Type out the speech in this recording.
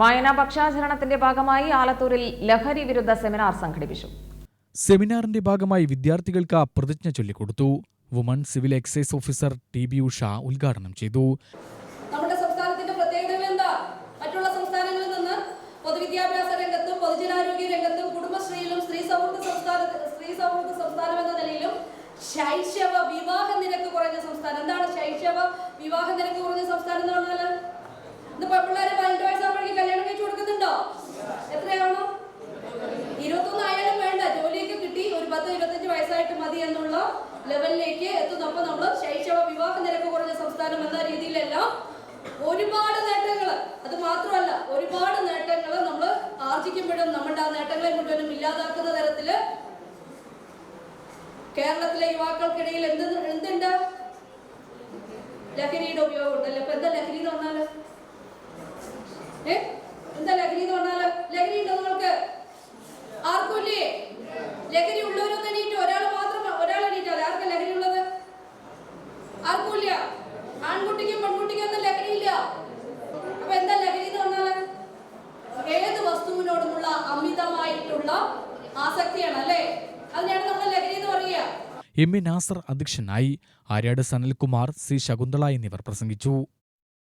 വായനാ പക്ഷാചരണത്തിന്റെ ഭാഗമായി ആലത്തൂരിൽ ലഹരി വിരുദ്ധ സെമിനാർ സംഘടിപ്പിച്ചു. സെമിനാറിന്റെ ഭാഗമായി വിദ്യാർത്ഥികൾക്ക് പ്രതിജ്ഞ ചൊല്ലിക്കൊടുത്തു. Woman civil excise officer T B Usha ഉദ്ഘാടനം ചെയ്തു. നമ്മുടെ സംസ്ഥാനത്തിന്റെ പ്രത്യേകതകൾ എന്താ? മറ്റുള്ള സംസ്ഥാനങ്ങളിൽ നിന്ന് പൊതുവിദ്യാഭ്യാസ രംഗത്തും പൊതുജനാരോഗ്യ രംഗത്തും കുടുംബശ്രീയിലും സ്ത്രീ സൗഹൃദ സംസ്ഥാന സ്ത്രീ സൗഹൃദ സംസ്ഥാനം എന്ന നിലയിലും ശൈശവ വിവാഹ വയസ്സായിട്ട് മതി എന്നുള്ള ലെവലിലേക്ക് എത്തുന്നപ്പോ നമ്മൾ ശൈശവ വിവാഹ നിരക്ക് കുറഞ്ഞ സംസ്ഥാനം എന്ന രീതിയിലെല്ലാം ഒരുപാട് നേട്ടങ്ങൾ അത് മാത്രമല്ല ഒരുപാട് നേട്ടങ്ങൾ നമ്മൾ ആർജിക്കുമ്പോഴും നമ്മുടെ ആ നേട്ടങ്ങളെ മുഴുവനും ഇല്ലാതാക്കുന്ന തരത്തിൽ കേരളത്തിലെ യുവാക്കൾക്കിടയിൽ എന്ത് എന്തുണ്ട്? ലഹരിയുടെ ഉപയോഗം ഉണ്ടല്ലോ അപ്പൊ എന്താ ലഹരി എന്ന് പറഞ്ഞാൽ? എന്താ ലഹരി എന്ന് പറഞ്ഞാൽ? ലഹരി ഉണ്ടോ നിങ്ങൾക്ക്? ആസക്തിയാണ് അല്ലേ അതിനാണ് നമ്മൾ ലഹരി എന്ന് പറയുക. എം എ നാസർ അധ്യക്ഷനായി ആര്യാട് സനൽകുമാർ സി ശകുന്തള എന്നിവർ പ്രസംഗിച്ചു.